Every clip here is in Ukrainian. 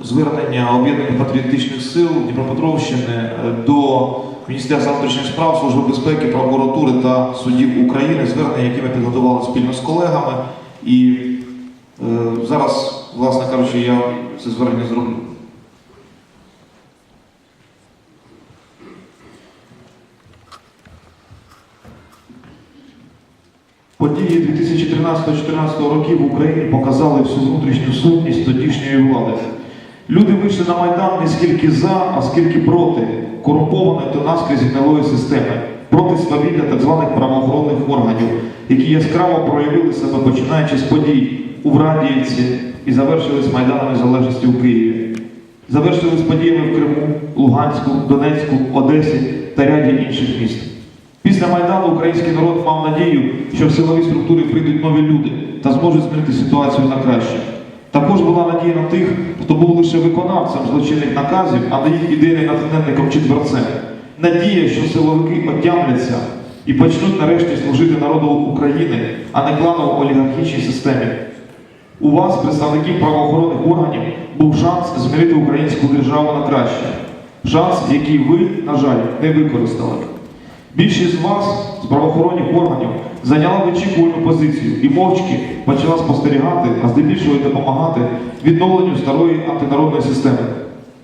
звернення об'єднаних патріотичних сил Дніпропетровщини е, до Міністерства внутрішніх справ, Служби безпеки, прокуратури та судів України, звернення, які ми підготували спільно з колегами. І е, зараз, власне кажучи, я це звернення зроблю. Події 2013-2014 років в Україні показали всю внутрішню сутність тодішньої влади. Люди вийшли на Майдан не скільки за, а скільки проти корумпованої та наскрізь системи, проти свавілля так званих правоохоронних органів, які яскраво проявили себе починаючи з подій у Врадіївці і завершились Майданом Незалежності у Києві. Завершились подіями в Криму, Луганську, Донецьку, Одесі та ряді інших міст. Після Майдану український народ мав надію, що в силові структури прийдуть нові люди та зможуть змінити ситуацію на краще. Також була надія на тих, хто був лише виконавцем злочинних наказів, а не їх ідейним натхненником чи творцем. Надія, що силовики отямляться і почнуть нарешті служити народу України, а не кланово олігархічній системі. У вас, представників правоохоронних органів, був шанс змінити українську державу на краще. Шанс, який ви, на жаль, не використали. Більшість з вас з правоохоронних органів зайняла вичікувальну позицію і мовчки почала спостерігати, а здебільшого допомагати відновленню старої антинародної системи.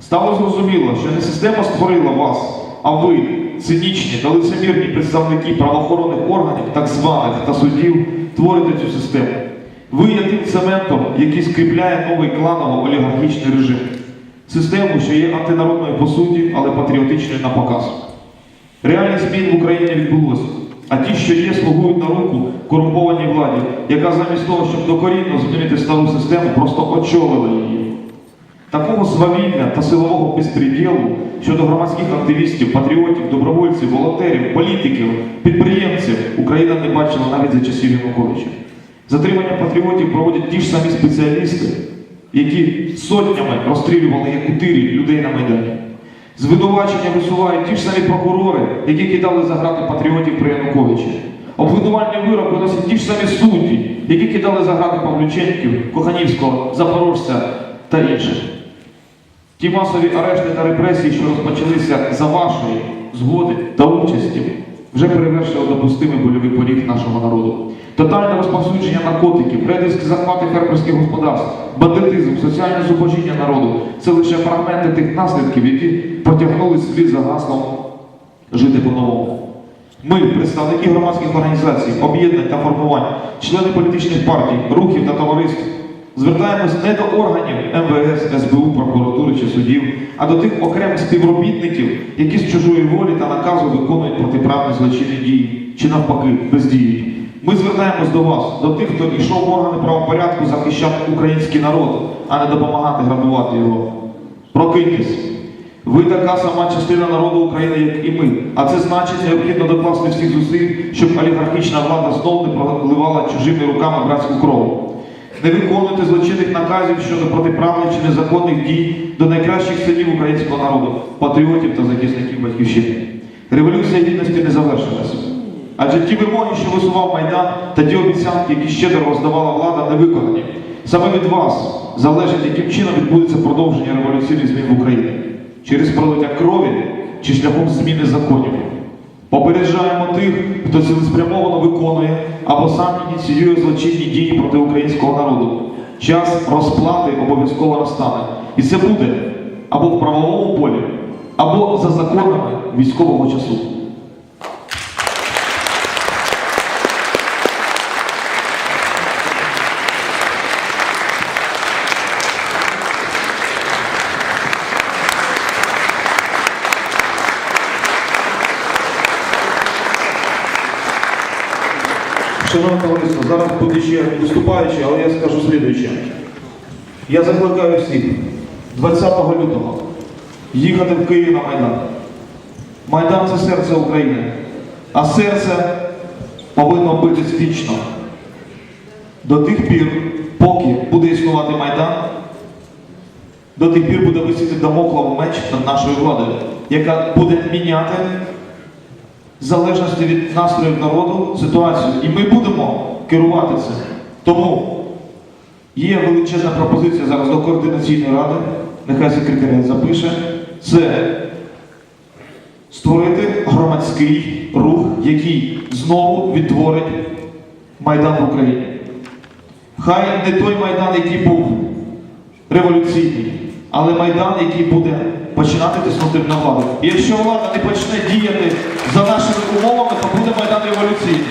Стало зрозуміло, що не система створила вас, а ви, цинічні та лицемірні представники правоохоронних органів, так званих та судів, творите цю систему. Ви є тим цементом, який скріпляє новий кланово-олігархічний режим. Систему, що є антинародною по суті, але патріотичною на показ. Реальних змін в Україні відбулося, а ті, що є, слугують на руку корумпованій владі, яка замість того, щоб докорінно змінити стару систему, просто очолила її. Такого свавілля та силового безпреділу щодо громадських активістів, патріотів, добровольців, волонтерів, політиків, підприємців Україна не бачила навіть за часів Януковича. Затримання патріотів проводять ті ж самі спеціалісти, які сотнями розстрілювали як у тирі людей на Майдані. Звинувачення висувають ті ж самі прокурори, які кидали за грати патріотів при Януковичі. Обвинувальний вирок виносять ті ж самі судді, які кидали за грати Павлюченків, Коханівського, Запорожця та інших. Ті масові арешти та репресії, що розпочалися за вашої згоди та участі, вже перевершили допустимий больовий поріг нашого народу. Тотальне розповсюдження наркотиків, рейдерські захвати фермерських господарств, бандитизм, соціальне зубожіння народу це лише фрагменти тих наслідків, які потягнули слід за гаслом жити по-новому. Ми, представники громадських організацій, об'єднань та формувань, члени політичних партій, рухів та товариств, звертаємось не до органів МВС, СБУ, прокуратури чи судів, а до тих окремих співробітників, які з чужої волі та наказу виконують протиправні злочинні дії чи навпаки бездіють. Ми звертаємось до вас, до тих, хто йшов в органи правопорядку захищати український народ, а не допомагати грабувати його. Прокиньтесь. Ви така сама частина народу України, як і ми. А це значить необхідно докласти всіх зусиль, щоб олігархічна влада знову не проливала чужими руками братську кров. Не виконуйте злочинних наказів щодо протиправних чи незаконних дій до найкращих синів українського народу, патріотів та захисників батьківщини. Революція гідності не завершилась. Адже ті вимоги, що висував Майдан, та ті обіцянки, які щедро роздавала влада, не виконані. Саме від вас залежить, яким чином відбудеться продовження революційних змін в Україні. Через пролиття крові чи шляхом зміни законів. Попереджаємо тих, хто цілеспрямовано виконує або сам ініціює злочинні дії проти українського народу. Час розплати обов'язково настане. І це буде або в правовому полі, або за законами військового часу. Шановне товариство, зараз буде ще виступаючий, але я скажу слідуюче. Я закликаю всіх 20 лютого їхати в Київ на Майдан. Майдан це серце України, а серце повинно битись вічно. До тих пір, поки буде існувати Майдан, до тих пір буде висіти дамоклов меч над нашою владою, яка буде міняти в залежності від настроїв народу ситуацію. І ми будемо керувати цим. Тому Є величезна пропозиція зараз до координаційної ради, нехай секретаріат запише. Це створити громадський рух, який знову відтворить Майдан в Україні. Хай не той Майдан, який був революційний, але Майдан, який буде починати тиснути на владу. І якщо влада не почне діяти за нашими умовами, то буде Майдан революційний.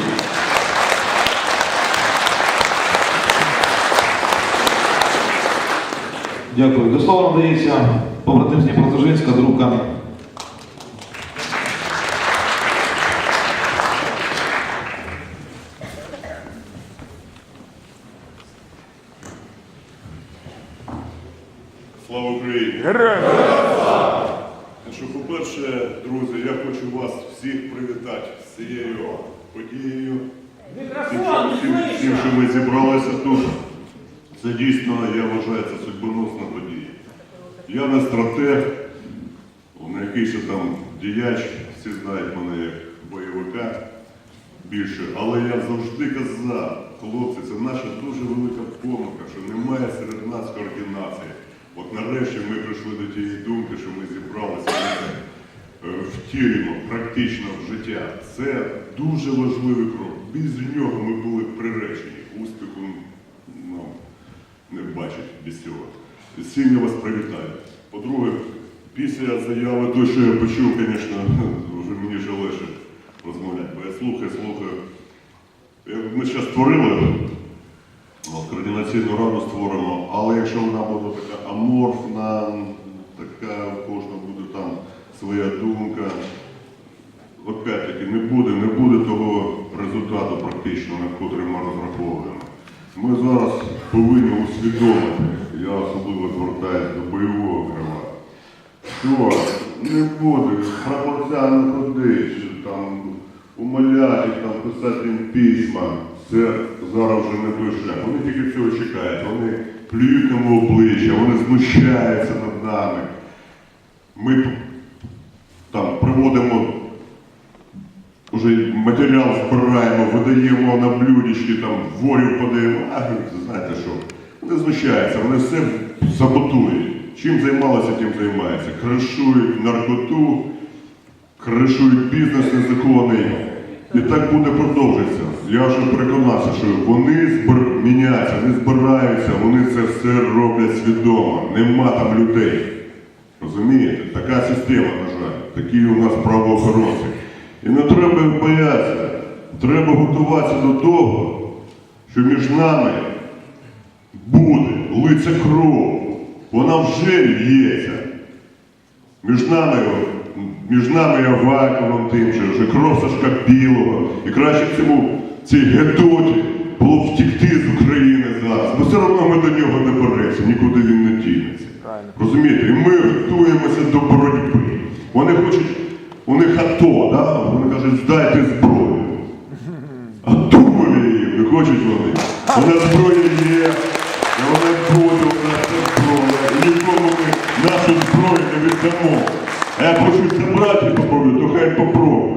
Дякую. До слова надається побратим з Дніпродзержинська. Слава Україні! Що, по-перше, друзі, я хочу вас всіх з цією подією. Всім, що- ми зібралися тут. Це дійсно, я вважаю, це судьбоносна подія. Я не стратег, не якийсь ще там діяч, всі знають мене як бойовика більше, але я завжди казав, хлопці, це наша дуже велика помилка, що немає серед нас координації. От нарешті ми прийшли до тієї думки, що ми зібралися, ми це е, втілюємо практично в життя. Це дуже важливий крок. Без нього ми були приречені. Успіху ну, не бачить без цього. Я вас привітаю. По-друге, після заяви той, що я почув, звісно, вже мені вже легше розмовляти, бо я слухаю, слухаю. Ми зараз створили, координаційну раду створимо, але якщо вона буде така аморфна, така у кожного буде там своя думка, опять-таки не буде, не буде того результату практично, на котрий ми розраховуємо. Ми зараз повинні усвідомити, я особливо звертаюся до бойового крила, що не буде не ходить, що там умоляти, там писати їм письма. Це зараз вже не той шлях. Вони тільки цього чекають. Вони плюють нам обличчя, вони знущаються над нами. Ми там приводимо вже матеріал збираємо, видаємо на блюдечки, там ворів подаємо. А знаєте що? Вони знущаються, вони все саботують. Чим займалися, тим займаються. Кришують наркоту, кришують бізнес незаконний. І так буде продовжитися. Я вже переконався, що вони збир... міняються, вони збираються, вони це все роблять свідомо. Нема там людей. Розумієте? Така система, на жаль. Такі у нас правоохоронці. І не треба їх боятися. Треба готуватися до того, що між нами буде лиця кров. Вона вже лється. Між нами, між нами Аваковим тим же, вже кров Сашка Білого. І краще цьому цій гетоті було втікти з України зараз. Бо все одно ми до нього не беремося, нікуди він не дінеться. Розумієте? І ми готуємося до боротьби. Вони хочуть, у них АТО, да? вони кажуть, здайте зброю. А думали їм, не хочуть вони. Вона зброя є, вона буде у нас зброя. І нікому ми нашу зброю не віддамо. А я хочу забрати попробую, то хай попробує.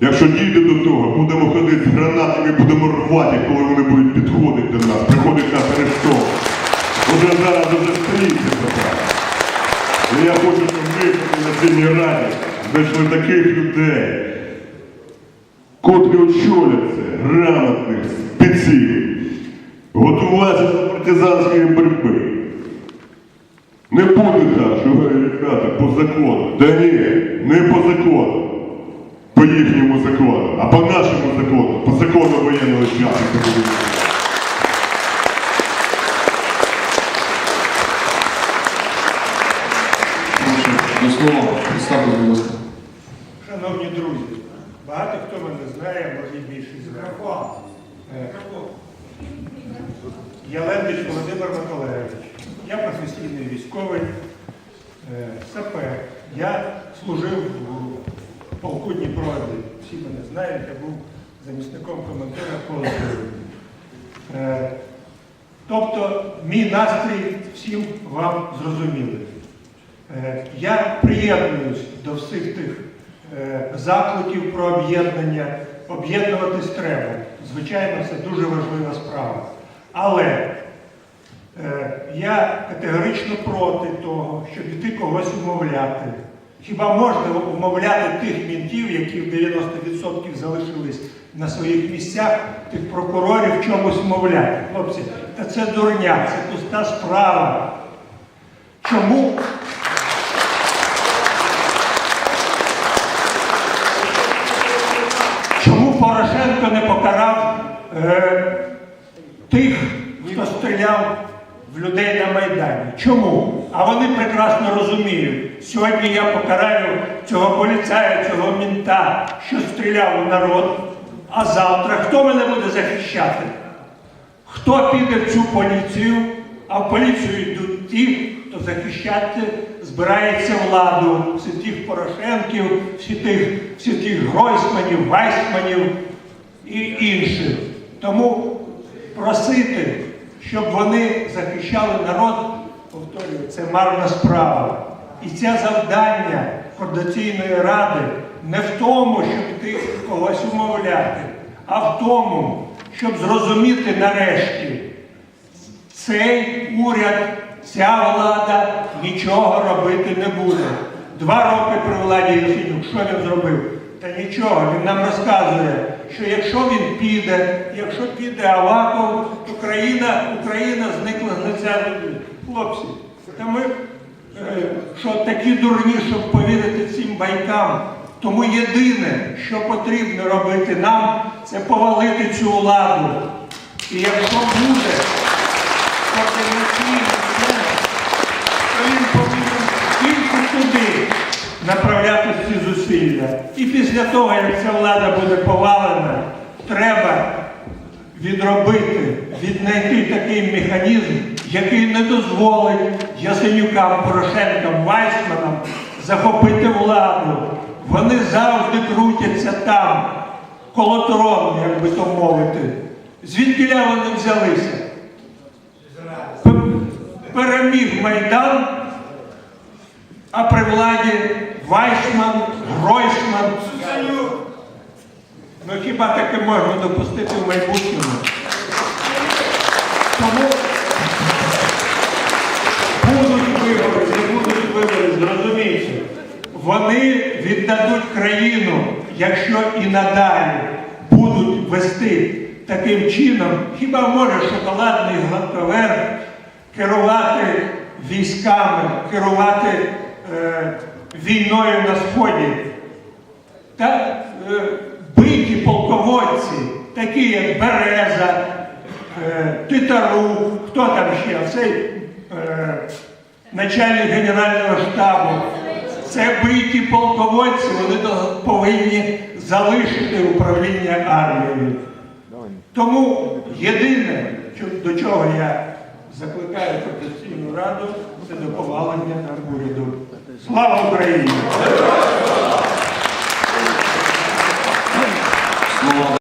Якщо дійде до того, будемо ходити з гранатами, будемо рвати, коли вони будуть підходити до нас, приходить нас арештовувати. Уже зараз це питання. І я хочу, щоб ми на цій раді знайшли таких людей, котрі очолять це, грамотних, спеців, готуватися до партизанської боротьби. Не буде так, що ребята, по закону. Да ні, не по закону. По їхньому закону, а по нашому закону, по закону воєнного часу. це буде. Прошу до слова. Представте, будь ласка. Шановні друзі, багато хто мене знає, може і більшість знає. Е, Я Лендич Володимир Миколаївич. Я професійний військовий е, сапер. Я служив у полку Дніпро, всі мене знають, я був замісником командира полку. Е, Тобто мій настрій всім вам зрозумілий. Е, Я приєднуюсь до всіх тих е, закликів про об'єднання. Об'єднуватись треба. Звичайно, це дуже важлива справа. Але Е, Я категорично проти того, щоб іти когось умовляти. Хіба можна умовляти тих мінтів, які в 90% залишились на своїх місцях, тих прокурорів чомусь умовляти? Хлопці, та це дурня, це пуста справа. Чому? Чому е, тих, хто стріляв в людей на Майдані? Чому? А вони прекрасно розуміють. Сьогодні я покараю цього поліцая, цього мінта, що стріляв у народ. А завтра хто мене буде захищати? Хто піде в цю поліцію? А в поліцію йдуть ті, хто захищати збирається владу, всі тих Порошенків, всі тих, всі тих Гройсманів, Вайсманів і інших. Тому просити, щоб вони захищали народ, повторюю, це марна справа. І це завдання Координаційної ради не в тому, щоб йти когось умовляти, а в тому, щоб зрозуміти нарешті, цей уряд, ця влада нічого робити не буде. Два роки при владі Єфімюк, що він зробив? Та нічого, він нам розказує, що якщо він піде, якщо піде Аваков, то країна, Україна зникла з лиця землі. Хлопці, та ми е, що такі дурні, щоб повірити цим байкам. Тому єдине, що потрібно робити нам, це повалити цю владу. І якщо буде координаційний то він повинен тільки туди направляти ці зусилля. І після того, як ця влада буде повалена, треба відробити, віднайти такий механізм, який не дозволить Ясенюкам, Порошенкам, Вайсманам захопити владу. Вони завжди крутяться там, коло трону, як би то мовити. Звідкиля вони взялися? Переміг Майдан, а при владі Вайсман, Гройсман. Ну хіба таке можна допустити в майбутньому? Тому будуть вибори, не будуть вибори, зрозумійте. Вони віддадуть країну, якщо і надалі будуть вести таким чином, хіба може шоколадний гладковер керувати військами, керувати е, війною на Сході? та е, биті полководці, такі як Береза, е, Титарук, хто там ще, цей е, начальник Генерального штабу. Це биті полководці, вони повинні залишити управління армією. Тому єдине, до чого я закликаю Координаційну раду, це до повалення уряду. Слава Україні!